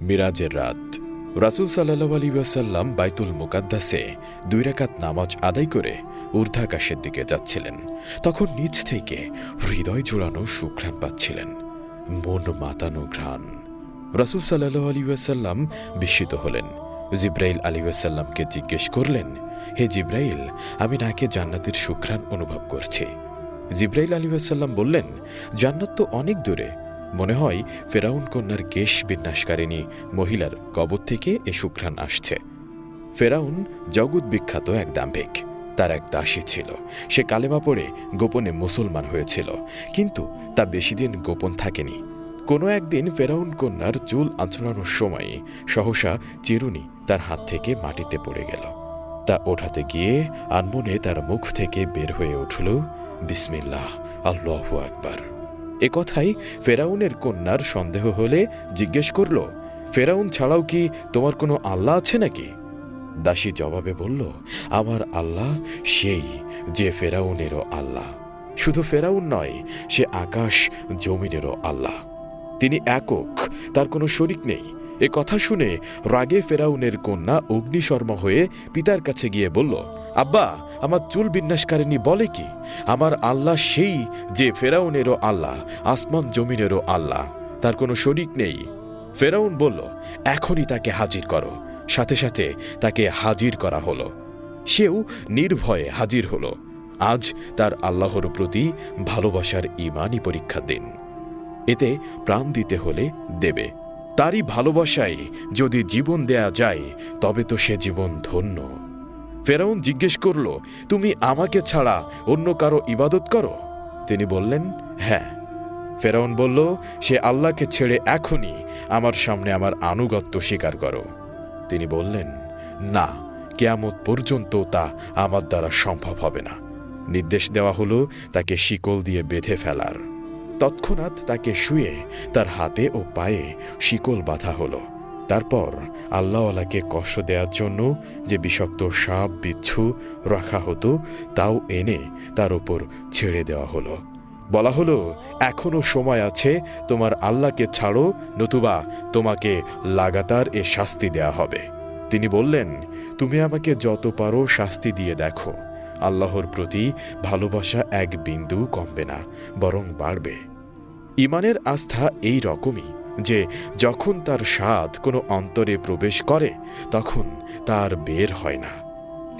মিরাজের রাত। রাসুল সাল্লাহ আলী ওয়াসাল্লাম বাইতুল মুকাদ্দাসে দুই রাকাত নামাজ আদায় করে ঊর্ধ্বাকাশের দিকে যাচ্ছিলেন। তখন নিচ থেকে হৃদয় জোড়ানো সুঘ্রাণ পাচ্ছিলেন। মন মাতানো ঘ্রাণ। রাসুল সাল্লাহ আলী ওয়াসাল্লাম বিস্মিত হলেন। জিব্রাইল আলী ওয়াসাল্লামকে জিজ্ঞেস করলেন, হে জিব্রাইল, আমি নাকে জান্নাতের সুঘ্রাণ অনুভব করছি। জিব্রাইল আলী ওয়াসাল্লাম বললেন, জান্নাত তো অনেক দূরে মনে হয় ফেরাউন কন্যার কেশ বিন্যাসকারিণী মহিলার কবর থেকে এ সুঘ্রাণ আসছে। ফেরাউন জগৎ বিখ্যাত এক দাম্ভিক। তার এক দাসী ছিল। সে কালেমা পড়ে গোপনে মুসলমান হয়েছিল। কিন্তু তা বেশি দিন গোপন থাকেনি। কোনো একদিন ফেরাউন কন্যার চুল আঁচড়ানোর সময় সহসা চিরুনি তার হাত থেকে মাটিতে পড়ে গেল। তা ওঠাতে গিয়ে আনমনে তার মুখ থেকে বের হয়ে উঠল, বিসমিল্লাহ, আল্লাহু আকবার। এ কথাই ফেরাউনের কন্যার সন্দেহ হলে জিজ্ঞেস করল, ফেরাউন ছাড়াও কি তোমার কোনো আল্লাহ আছে নাকি? দাসী জবাবে বলল, আমার আল্লাহ সেই যে ফেরাউনেরও আল্লাহ। শুধু ফেরাউন নয়, সে আকাশ জমিনেরও আল্লাহ। তিনি একক, তার কোনো শরিক নেই। এ কথা শুনে রাগে ফেরাউনের কন্যা অগ্নিশর্মা হয়ে পিতার কাছে গিয়ে বলল, আব্বা, আমার চুল বিন্যাসকারিনী বলে কি? আমার আল্লাহ সেই যে ফেরাউনেরও আল্লাহ, আসমান জমিনেরও আল্লাহ, তার কোনো শরিক নেই। ফেরাউন বলল, এখনই তাকে হাজির করো। সাথে সাথে তাকে হাজির করা হলো। সেও নির্ভয়ে হাজির হলো। আজ তার আল্লাহর প্রতি ভালোবাসার ইমানই পরীক্ষা দিন। এতে প্রাণ দিতে হলে দেবে। তারই ভালোবাসায় যদি জীবন দেয়া যায়, তবে তো সে জীবন ধন্য। ফেরাউন জিজ্ঞেস করল, তুমি আমাকে ছাড়া অন্য কারও ইবাদত করো? তিনি বললেন হ্যাঁ। ফেরাউন বলল, সে আল্লাহকে ছেড়ে এখনই আমার সামনে আমার আনুগত্য স্বীকার করো। তিনি বললেন, না, কেয়ামত পর্যন্ত তা আমার দ্বারা সম্ভব হবে না। নির্দেশ দেওয়া হলো তাকে শিকল দিয়ে বেঁধে ফেলার। তৎক্ষণাৎ তাকে শুয়ে তার হাতে ও পায়ে শিকল বাঁধা হলো। তারপর আল্লাহওয়ালাকে কষ্ট দেওয়ার জন্য যে বিষাক্ত সাপ, বিচ্ছু রাখা হতো, তাও এনে তার উপর ছেড়ে দেওয়া হলো। বলা হলো, এখনও সময় আছে, তোমার আল্লাহকে ছাড়ো, নতুবা তোমাকে লাগাতার এ শাস্তি দেয়া হবে। তিনি বললেন, তুমি আমাকে যত পারো শাস্তি দিয়ে দেখো। আল্লাহর প্রতি ভালোবাসা এক বিন্দু কমবে না, বরং বাড়বে। ইমানের আস্থা এই রকমই যে, যখন তার স্বাদ কোনো অন্তরে প্রবেশ করে, তখন তার বের হয় না।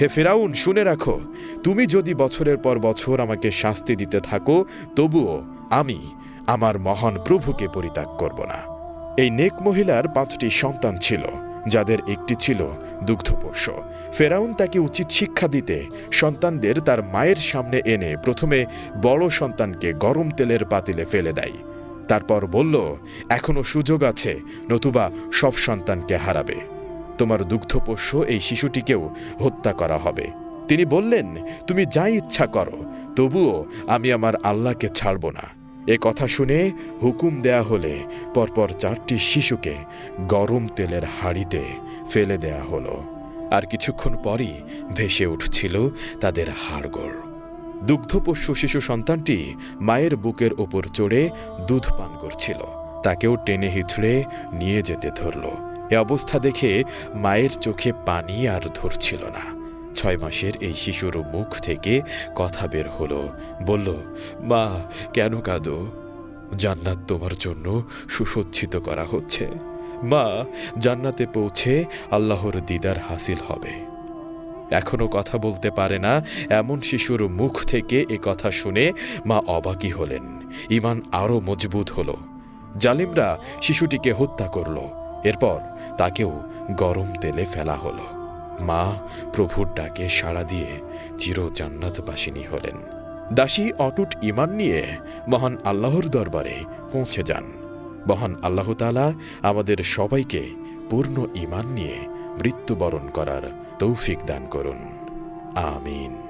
হে ফেরাউন, শুনে রাখো, তুমি যদি বছরের পর বছর আমাকে শাস্তি দিতে থাকো, তবুও আমি আমার মহান প্রভুকে পরিত্যাগ করব না। এই নেক মহিলার পাঁচটি সন্তান ছিল। যাদের একটি ছিল দুগ্ধপোষ্য। ফেরাউন তাকে উচিত শিক্ষা দিতে সন্তানদের তার মায়ের সামনে এনে প্রথমে বড় সন্তানকে গরম তেলের পাতিলে ফেলে দেয়। তারপর বলল, এখনও সুযোগ আছে, নতুবা সব সন্তানকে হারাবে। তোমার দুগ্ধপোষ্য এই শিশুটিকেও হত্যা করা হবে। তিনি বললেন, তুমি যা ইচ্ছা করো, তবুও আমি আমার আল্লাহকে ছাড়ব না। এ কথা শুনে হুকুম দেয়া হলে পরপর চারটি শিশুকে গরম তেলের হাড়িতে ফেলে দেয়া হলো। আর কিছুক্ষণ পরই ভেসে উঠছিল তাদের হাড়গোড়। দুগ্ধপোষ্য শিশু সন্তানটি মায়ের বুকের ওপর চড়ে দুধ পান করছিল। তাকেও টেনে হিচড়ে নিয়ে যেতে ধরল। এ অবস্থা দেখে মায়ের চোখে পানি আর ধরছিল না। ছয় মাসের এই শিশুর মুখ থেকে কথা বের হলো। বলল, মা, কেন কাঁদো? জান্নাত তোমার জন্য সুসজ্জিত করা হচ্ছে। মা, জান্নাতে পৌঁছে আল্লাহর দিদার হাসিল হবে। এখনও কথা বলতে পারে না এমন শিশুর মুখ থেকে এ কথা শুনে মা অবাকই হলেন। ইমান আরও মজবুত হলো। জালিমরা শিশুটিকে হত্যা করল। এরপর তাকেও গরম তেলে ফেলা হলো। মা প্রভুর ডাকে সাড়া দিয়ে চির জান্নাতবাসিনী হলেন। দাসী অটুট ইমান নিয়ে মহান আল্লাহর দরবারে পৌঁছে যান। মহান আল্লাহ তালা আমাদের সবাইকে পূর্ণ ইমান নিয়ে মৃত্যুবরণ করার তৌফিক দান করুন। আমিন।